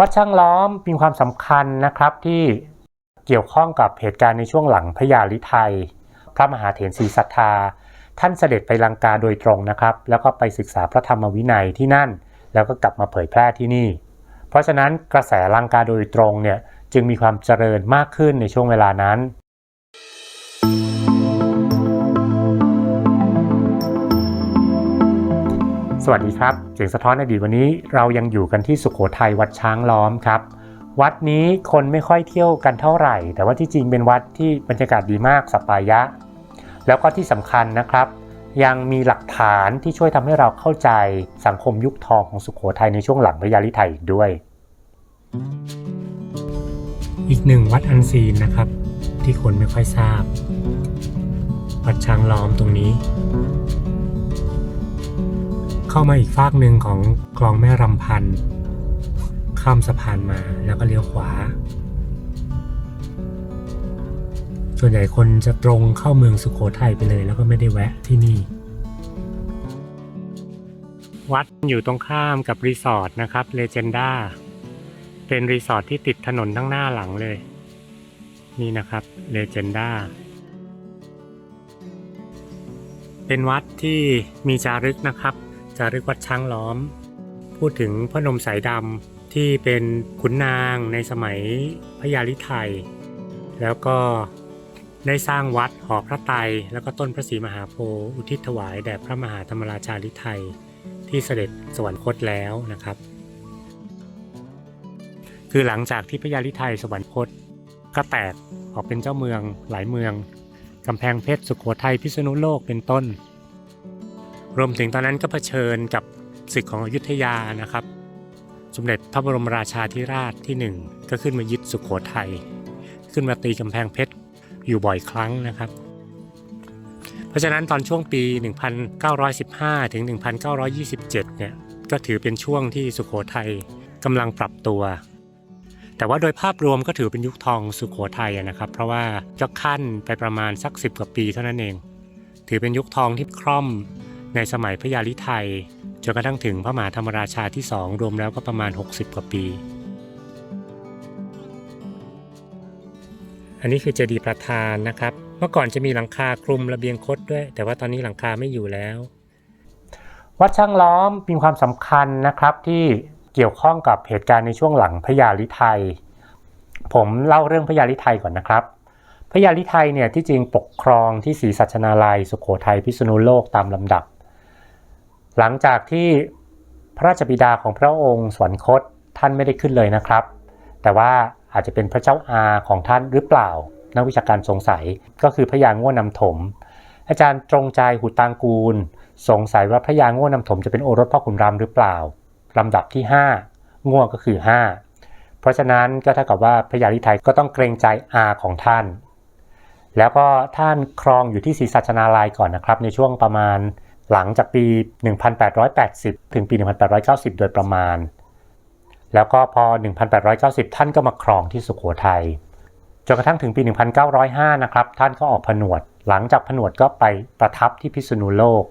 วัดช่างล้อมมีความสำคัญนะครับที่เกี่ยวข้องกับเหตุการณ์ในช่วงหลังพระยาลิไทย พระมหาเถรศรีศรัทธา ท่านเสด็จไปลังกาโดยตรงนะครับ แล้วก็ไปศึกษาพระธรรมวินัยที่นั่น แล้วก็กลับมาเผยแพร่ที่นี่ เพราะฉะนั้นกระแสลังกาโดยตรงเนี่ยจึงมีความเจริญมากขึ้นในช่วงเวลานั้น สวัสดีครับ เสียงสะท้อนอดีตวันนี้เรายังอยู่กันที่สุขโขทัยวัดช้างล้อมครับ วัดนี้คนไม่ค่อยเที่ยวกันเท่าไหร่ แต่ว่าที่จริงเป็นวัดที่บรรยากาศดีมากสปายะ แล้วก็ที่สำคัญนะครับ ยังมีหลักฐานที่ช่วยทำให้เราเข้าใจสังคมยุคทองของสุขโขทัยในช่วงหลังพระยาลิไทยอีกด้วย อีกหนึ่งวัดอันซีนนะครับ ที่คนไม่ค่อยทราบ วัดช้างล้อมตรงนี้ เข้ามาอีกฟากหนึ่งของคลองแม่รำพันธ์ข้ามสะพานมาแล้วก็เลี้ยวขวา ส่วนใหญ่คนจะตรงเข้าเมืองสุขโขทัยไปเลย แล้วก็ไม่ได้แวะที่นี่ วัดอยู่ตรงข้ามกับรีสอร์ทนะครับเลเจนด้าเป็นรีสอร์ทที่ติดถนนทั้งหน้าหลังเลย นี่นะครับเลเจนด้าเป็นวัดที่มีจารึกนะครับ จารึกวัดช้างล้อม พูดถึงพระนมสายดำที่เป็นขุนนางในสมัยพระยาลิไทย แล้วก็ได้สร้างวัดหอพระไตรแล้วก็ต้นพระศรีมหาโพธิ์อุทิศถวายแด่พระมหาธรรมราชาลิไทยที่เสด็จสวรรคตแล้วนะครับ คือหลังจากที่พระยาลิไทยสวรรคตก็แตกออกเป็นเจ้าเมืองหลายเมืองกำแพงเพชรสุโขทัยพิษณุโลกเป็นต้น รวมถึงตอนนั้นก็เผชิญกับศึกของอยุธยานะครับ สมเด็จพระบรมราชาธิราชที่หนึ่งก็ขึ้นมายึดสุขโขทัยขึ้นมาตีกำแพงเพชรอยู่บ่อยครั้งนะครับ เพราะฉะนั้นตอนช่วงปี 1915 ถึง 1927 เนี่ยก็ถือเป็นช่วงที่สุขโขทัยกำลังปรับตัว แต่ว่าโดยภาพรวมก็ถือเป็นยุคทองสุขโขทัยนะครับ เพราะว่าก็ขั้นไปประมาณสัก 10 กว่าปีเท่านั้นเอง ถือเป็นยุคทองที่คร่อม ในสมัยพระยาลิไทยจนกระทั่งถึงพระมหาธรรมราชาที่สองรวมแล้วก็ประมาณ 60 กว่าปี อันนี้คือเจดีย์ประธานนะครับ เมื่อก่อนจะมีหลังคาคลุมระเบียงคดด้วย แต่ว่าตอนนี้หลังคาไม่อยู่แล้ว วัดช่างล้อมมีความสำคัญนะครับที่เกี่ยวข้องกับเหตุการณ์ในช่วงหลังพระยาลิไทย ผมเล่าเรื่องพระยาลิไทยก่อนนะครับพระยาลิไทยเนี่ยที่จริงปกครองที่ศรีสัชนาลัย สุโขทัยพิษณุโลกตามลำดับ หลังจากที่พระราชบิดาของพระองค์สวรรคตท่านไม่ได้ขึ้นเลยนะครับ แต่ว่าอาจจะเป็นพระเจ้าอาของท่านหรือเปล่า นักวิชาการสงสัยก็คือพระยาง่วนำถม อาจารย์ตรงใจหุตางกูล สงสัยว่าพระยาง่วนำถมจะเป็นโอรสพ่อขุนรามหรือเปล่าลำดับที่ 5 ง่วก็คือ 5 เพราะฉะนั้นก็เท่ากับว่าพระยาลิไทยก็ต้องเกรงใจอาของท่าน แล้วก็ท่านครองอยู่ที่ศรีสัชนาลัยก่อนนะครับ ในช่วงประมาณ หลังจากปี 1880 ถึงปี 1890 โดยประมาณ แล้วก็พอ 1890 ท่านก็มาครองที่สุขโขทัยจนกระทั่งถึงปี 1905 นะครับ ท่านก็ออกผนวด หลังจากผนวดก็ไปประทับที่พิษณุโลก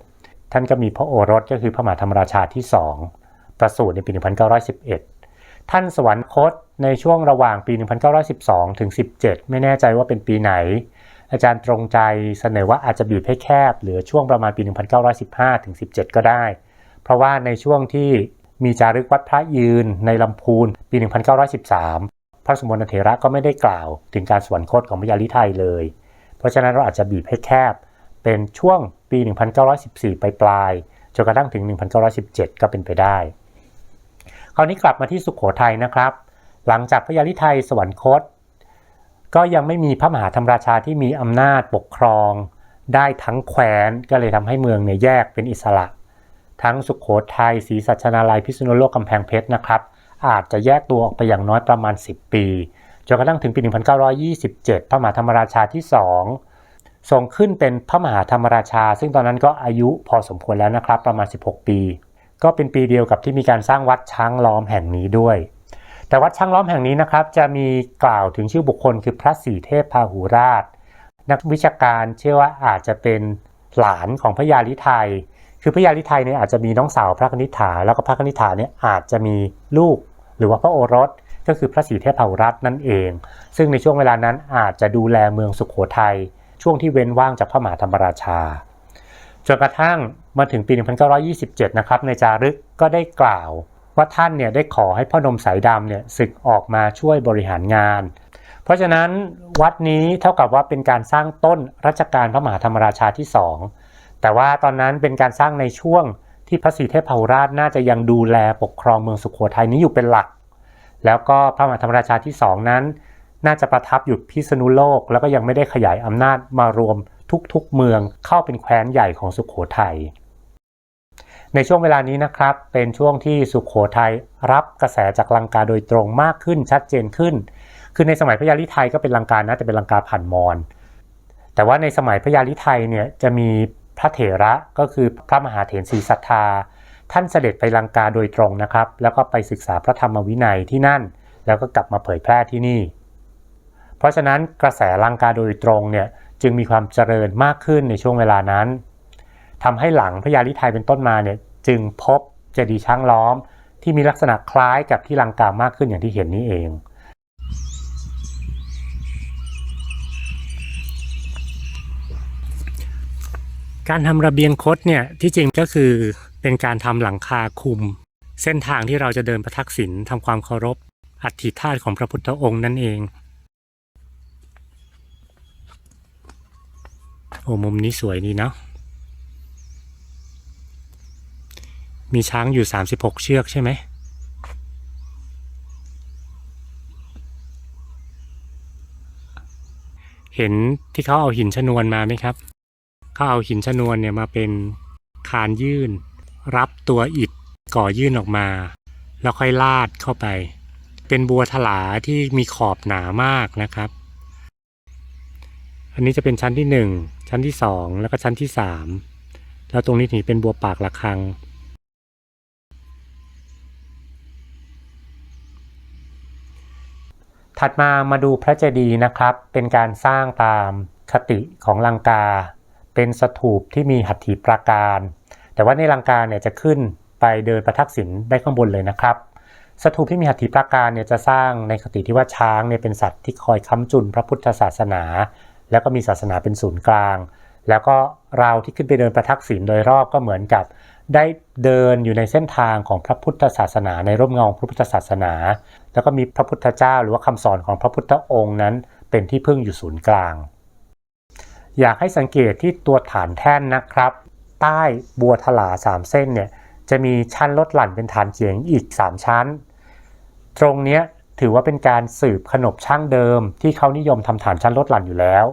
ท่านก็มีพระโอรสก็คือพระมหาธรรมราชาที่2ประสูติในปี 1911 ท่านสวรรคตในช่วงระหว่างปี 1912 ถึง 17 ไม่แน่ใจว่าเป็นปีไหน อาจารย์ตรงใจเสนอว่าอาจจะบีบให้แคบเหลือช่วงประมาณปี 1915ถึง17 ก็ได้ เพราะว่าในช่วงที่มีจารึกวัดพระยืนในลำพูนปี 1913 พระสมณเถระก็ไม่ได้กล่าวถึงการสวรรคตของพระยาลิไทยเลย เพราะฉะนั้นเราอาจจะบีบให้แคบเป็นช่วงปี 1914 ไปปลายจนกระทั่งถึง 1917 ก็เป็นไปได้ คราวนี้กลับมาที่สุขโขทัยนะครับ หลังจากพระยาลิไทยสวรรคต ก็ยังไม่มีพระมหาธรรมราชาที่มีอำนาจปกครองได้ทั้งแคว้นก็เลยทำให้เมืองเนี่ยแยกเป็นอิสระ ทั้งสุขโขทัยศรีสัชนาลัยพิษณุโลกกำแพงเพชรนะครับ อาจจะแยกตัวออกไปอย่างน้อยประมาณ 10 ปีจนกระทั่งถึงปี 1927 พระมหาธรรมราชาที่ 2 ทรงขึ้นเป็นพระมหาธรรมราชา ซึ่งตอนนั้นก็อายุพอสมควรแล้วนะครับ ประมาณ 16 ปี ก็เป็นปีเดียวกับที่มีการสร้างวัดช้างล้อมแห่งนี้ด้วย แต่วัดช้างล้อมแห่งนี้นะครับ จะมีกล่าวถึงชื่อบุคคลคือพระศรีเทพพาหูราช นักวิชาการเชื่อว่าอาจจะเป็นหลานของพระยาลิไทย คือพระยาลิไทยเนี่ยอาจจะมีน้องสาวพระคณิษฐาแล้วก็พระคณิษฐาเนี่ยอาจจะมีลูกหรือว่าพระโอรสก็คือพระศรีเทพเผ่ารัตน์นั่นเอง ซึ่งในช่วงเวลานั้นอาจจะดูแลเมืองสุขโขทัยช่วงที่เว้นว่างจากพระมหาธรรมราชาจนกระทั่งมาถึงปี 1927 นะครับในจารึกก็ได้กล่าว ว่าท่านเนี่ยได้ขอให้พ่อนมสายดำเนี่ยศึกออกมาช่วยบริหารงาน เพราะฉะนั้นวัดนี้เท่ากับว่าเป็นการสร้างต้นรัชกาลพระมหาธรรมราชาที่สองแต่ว่าตอนนั้นเป็นการสร้างในช่วงที่พระศรีเทพเผาราชน่าจะยังดูแลปกครองเมืองสุขโขทัยนี้อยู่เป็นหลัก แล้วก็พระมหาธรรมราชาที่สองนั้น น่าจะประทับอยู่พิษณุโลก แล้วก็ยังไม่ได้ขยายอำนาจมารวมทุกๆเมืองเข้าเป็นแคว้นใหญ่ของสุขโขทัย ในช่วงเวลานี้นะครับ เป็นช่วงที่สุขโขทัยรับกระแสจากลังกาโดยตรงมากขึ้นชัดเจนขึ้น คือในสมัยพระยาลิไทยก็เป็นลังกานะแต่เป็นลังกาผ่านมอญแต่ว่าในสมัยพระยาลิไทยเนี่ยจะมีพระเถระก็คือพระมหาเถรศรีสัทธา ท่านเสด็จไปลังกาโดยตรงนะครับ แล้วก็ไปศึกษาพระธรรมวินัยที่นั่น แล้วก็กลับมาเผยแพร่ที่นี่ เพราะฉะนั้นกระแสลังกาโดยตรงเนี่ยจึงมีความเจริญมากขึ้นในช่วงเวลานั้น ทำให้หลังพระยาลิไทยเป็นต้นมาเนี่ยจึงพบเจดีย์ช้างล้อม ที่มีลักษณะคล้ายกับที่ลังกามากขึ้นอย่างที่เห็นนี้เองการทำระเบียงคดเนี่ยที่จริงก็คือเป็นการทำหลังคาคุม เส้นทางที่เราจะเดินประทักษิณทำความเคารพ อัฐิธาตุของพระพุทธองค์นั่นเองโอ้มุมนี้สวยดีเนาะ มีช้างอยู่ 36 เชือกใช่ไหม เห็นที่เขาเอาหินชนวนมาไหมครับ เขาเอาหินชนวนเนี่ยมาเป็นคานยื่น รับตัวอิฐก่อยื่นออกมา แล้วค่อยลาดเข้าไป เป็นบัวถลาที่มีขอบหนามากนะครับ อันนี้จะเป็นชั้นที่หนึ่งชั้นที่สองแล้วก็ชั้นที่สามแล้วตรงนี้ถึงเป็นบัวปากระฆัง ถัดมามาดูพระเจดีย์นะครับ เป็นการสร้างตามคติของลังกา เป็นสถูปที่มีหัตถีปราการ แต่ว่าในลังกาเนี่ยจะขึ้นไปเดินประทักษิณได้ข้างบนเลยนะครับ สถูปที่มีหัตถีปราการเนี่ยจะสร้างในคติที่ว่าช้างเนี่ยเป็นสัตว์ที่คอยค้ำจุนพระพุทธศาสนา แล้วก็มีศาสนาเป็นศูนย์กลาง แล้วก็เราที่ขึ้นไปเดินประทักษิณโดยรอบก็เหมือนกับ ได้เดินอยู่ในเส้นทางของพระพุทธศาสนา ในร่มเงาของพระพุทธศาสนา แล้วก็มีพระพุทธเจ้าหรือว่าคำสอนของพระพุทธองค์นั้น เป็นที่พึ่งอยู่ศูนย์กลาง อยากให้สังเกตที่ตัวฐานแท่นนะครับ ใต้บัวถลาสามเส้นเนี่ยจะมีชั้นลดหลั่นเป็นฐานเฉียงอีก 3 ชั้น ตรงนี้ถือว่าเป็นการสืบขนบช่างเดิม ที่เขานิยมทำฐานชั้นลดหลั่นอยู่แล้ว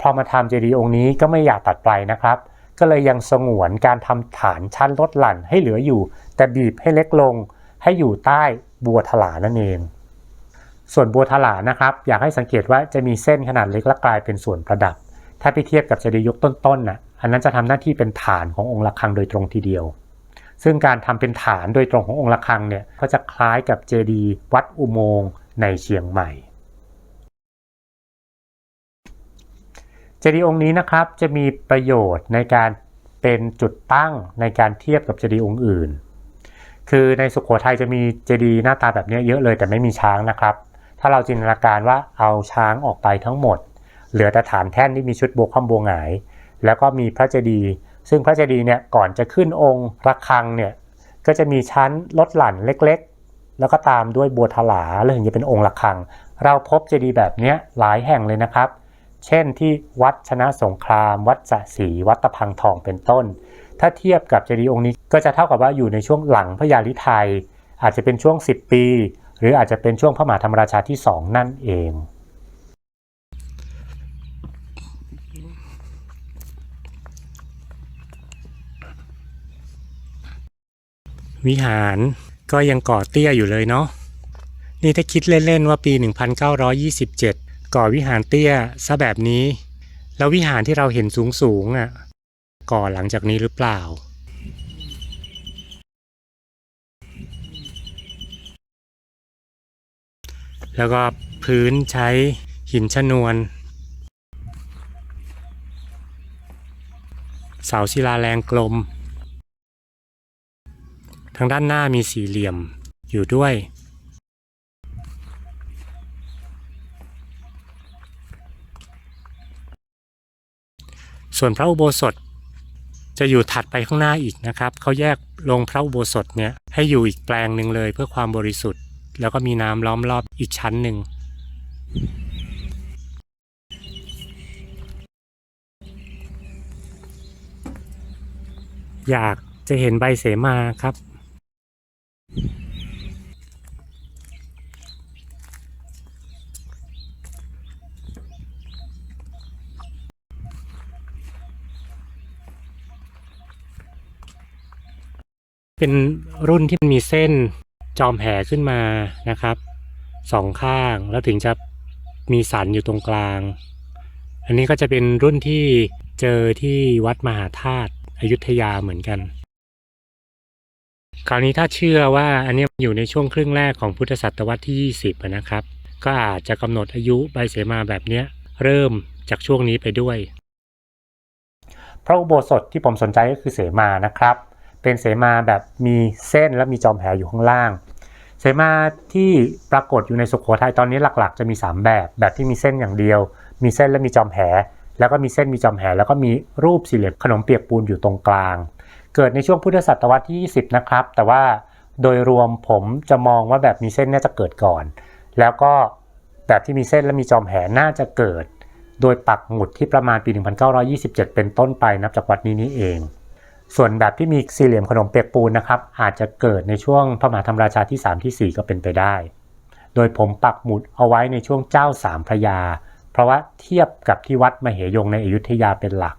พอมาทำเจดีย์องค์นี้ก็ไม่อยากตัดไปนะครับ ก็เลยยังสงวนการทำฐานชั้นลดหลั่นให้เหลืออยู่ แต่บีบให้เล็กลงให้อยู่ใต้บัวถลานั่นเอง ส่วนบัวถลานะครับ อยากให้สังเกตว่าจะมีเส้นขนาดเล็กและกลายเป็นส่วนประดับ ถ้าไปเทียบกับเจดีย์ยุคต้นๆน่ะอันนั้นจะทำหน้าที่เป็นฐานขององค์ระฆังโดยตรงทีเดียว ซึ่งการทำเป็นฐานโดยตรงขององค์ระฆังเนี่ยก็จะคล้ายกับเจดีย์วัดอุโมงค์ในเชียงใหม่ เจดีย์องค์นี้นะครับจะมีประโยชน์ในการเป็นจุดตั้งในการเทียบกับเจดีย์องค์อื่น คือในสุขโขทัยจะมีเจดีย์หน้าตาแบบนี้เยอะเลยแต่ไม่มีช้างนะครับ ถ้าเราจินตนาการว่าเอาช้างออกไปทั้งหมด เหลือแต่ฐานแท่นที่มีชุดโบวคำโบวหงาย แล้วก็มีพระเจดีย์ซึ่งพระเจดีย์เนี่ยก่อนจะขึ้นองค์ระฆังเนี่ยก็จะมีชั้นลดหลั่นเล็กๆ แล้วก็ตามด้วยบัวถลาแล้วถึงจะเป็นองค์ระฆัง เราพบเจดีย์แบบนี้หลายแห่งเลยนะครับ เช่นที่วัดชนะสงคราม วัดจะศรีวัดตะพังทองเป็นต้น ถ้าเทียบกับเจดีย์องค์นี้ก็จะเท่ากับว่าอยู่ในช่วงหลังพระยาลิไทย อาจจะเป็นช่วง 10 ปี หรืออาจจะเป็นช่วงพระมหาธรรมราชาที่2นั่นเองวิหารก็ยังก่อเตี้ยอยู่เลยเนาะ นี่ถ้าคิดเล่น ๆ ว่าปี 1927 ก่อวิหารเตี้ยซะแบบนี้ แล้ววิหารที่เราเห็นสูงๆอะก่อหลังจากนี้หรือเปล่า แล้วก็พื้นใช้หินชนวน เสาศิลาแรงกลม ทางด้านหน้ามีสี่เหลี่ยมอยู่ด้วย ส่วนพระอุโบสถจะอยู่ถัดไปข้างหน้าอีกนะครับเขาแยกลงพระอุโบสถเนี่ยให้อยู่อีกแปลงหนึ่งเลยเพื่อความบริสุทธิ์ แล้วก็มีน้ำล้อมรอบอีกชั้นหนึ่งอยากจะเห็นใบเสมาครับ เป็นรุ่นที่มีเส้นจอมแห่ขึ้นมานะครับสองข้างแล้วถึงจะมีสันอยู่ตรงกลาง อันนี้ก็จะเป็นรุ่นที่เจอที่วัดมหาธาตุอยุธยาเหมือนกัน คราวนี้ถ้าเชื่อว่าอันนี้อยู่ในช่วงครึ่งแรกของพุทธศตวรรษที่ 20 นะครับ ก็อาจจะกำหนดอายุใบเสมาแบบนี้เริ่มจากช่วงนี้ไปด้วย พระอุโบสถที่ผมสนใจก็คือเสมานะครับ เป็นเสมาแบบมีเส้นและมีจอมแผอยู่ข้างล่าง เสมาที่ปรากฏอยู่ในสุโขทัยตอนนี้หลักๆ จะมี 3 แบบ แบบที่มีเส้นอย่างเดียว มีเส้นและมีจอมแผแล้วก็มีเส้นมีจอมแผแล้วก็มีรูปสี่เหลี่ยมขนมเปียกปูนอยู่ตรงกลาง เกิดในช่วงพุทธศตวรรษที่ 20 นะครับ แต่ว่าโดยรวมผมจะมองว่าแบบมีเส้นน่าจะเกิดก่อน แล้วก็แบบที่มีเส้นและมีจอมแผน่าจะเกิด โดยปักหมุดที่ประมาณปี 1927 เป็นต้นไปนับจากวัดนี้นี่เอง ส่วนแบบที่มีสี่เหลี่ยมขนมเปียกปูนนะครับ อาจจะเกิดในช่วงพระมหาธรรมราชาที่ 3 ที่ 4 ก็เป็นไปได้ โดยผมปักหมุดเอาไว้ในช่วงเจ้าสามพระยา เพราะว่าเทียบกับที่วัดมเหยงในอยุธยาเป็นหลัก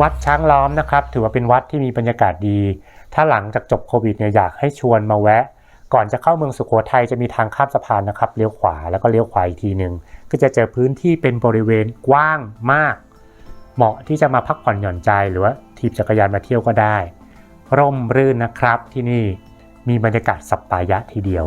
วัดช้างล้อมนะครับ ถือว่าเป็นวัดที่มีบรรยากาศดี ถ้าหลังจากจบโควิดเนี่ยอยากให้ชวนมาแวะ ก่อนจะเข้าเมืองสุโขทัยจะมีทางข้ามสะพานนะครับเลี้ยวขวาแล้วก็เลี้ยวขวาอีกทีหนึ่ง ก็จะเจอพื้นที่เป็นบริเวณกว้างมาก เหมาะที่จะมาพักผ่อนหย่อนใจหรือว่าถีบจักรยานมาเที่ยวก็ได้ ร่มรื่นนะครับที่นี่มีบรรยากาศสัปปายะทีเดียว